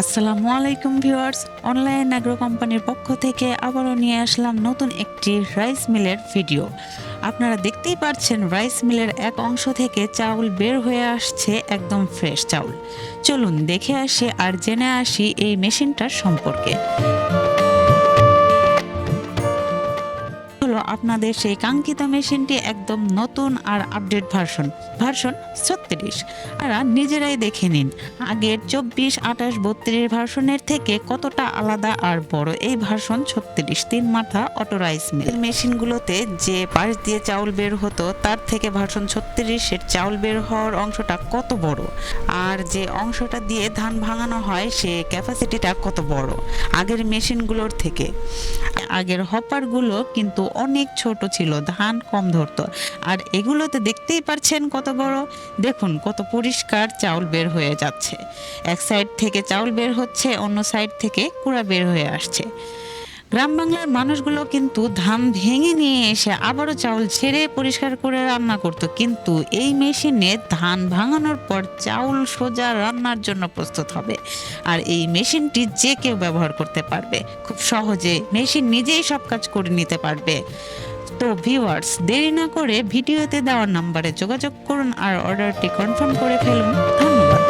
আসসালামু আলাইকুম viewers, online agro কোম্পানির পক্ষ থেকে আবারও নিয়ে আসলাম নতুন একটি রাইস মিলের ভিডিও আপনারা দেখতেই পাচ্ছেন রাইস মিলের এক অংশ থেকে চাউল বের হয়ে আসছে একদম ফ্রেশ চাউল। চলুন দেখে আসি আর জেনে আসি এই মেশিনটার সম্পর্কে। হলো আপনাদের সেই কাঙ্ক্ষিত মেশিনটি একদম নতুন আর আপডেট ভার্সন ভার্সন ছত্রিশ। আর নিজেরাই দেখে নিন, আগের চব্বিশ, আঠাশ, বত্রিশ ভার্সনের থেকে কতটা আলাদা আর বড়। এই ভার্সন ছত্রিশ, তিন মাথা অটো রাইস মিল মেশিনগুলোতে যে পাশ দিয়ে চাউল বের হতো, তার থেকে ভার্সন ছত্রিশের চাউল বের হওয়ার অংশটা কত বড়? আর যে অংশটা দিয়ে ধান ভাঙানো হয়, সে ক্যাপাসিটিটা কত বড়? আগের মেশিনগুলোর থেকে। আগের হপারগুলো কিন্তু অনেক ছোট ছিল, ধান কম ধরতো। আর এগুলোতে দেখতেই পারছেন কত বড়? দেখুন, কত পরিষ্কার চাউল বের হয়ে যাচ্ছে। এক সাইড থেকে চাউল বের হচ্ছে, অন্য সাইড থেকে কুড়া বের হয়ে আসছে। গ্রাম বাংলার মানুষগুলো কিন্তু ধান ভেঙে নিয়ে এসে আবারও চাউল ছেড়ে পরিষ্কার করে রান্না করত। কিন্তু এই মেশিনে ধান ভাঙানোর পর চাউল সোজা রান্নার জন্য প্রস্তুত হবে। আর এই মেশিনটি যে কেউ ব্যবহার করতে পারবে। খুব সহজে মেশিন নিজেই সব কাজ করে নিতে পারবে। তো ভিউয়ার্স, দেরি না করে ভিডিওতে দেওয়া নাম্বারে যোগাযোগ করুন আর অর্ডারটি কনফার্ম করে ফেলুন। ধন্যবাদ।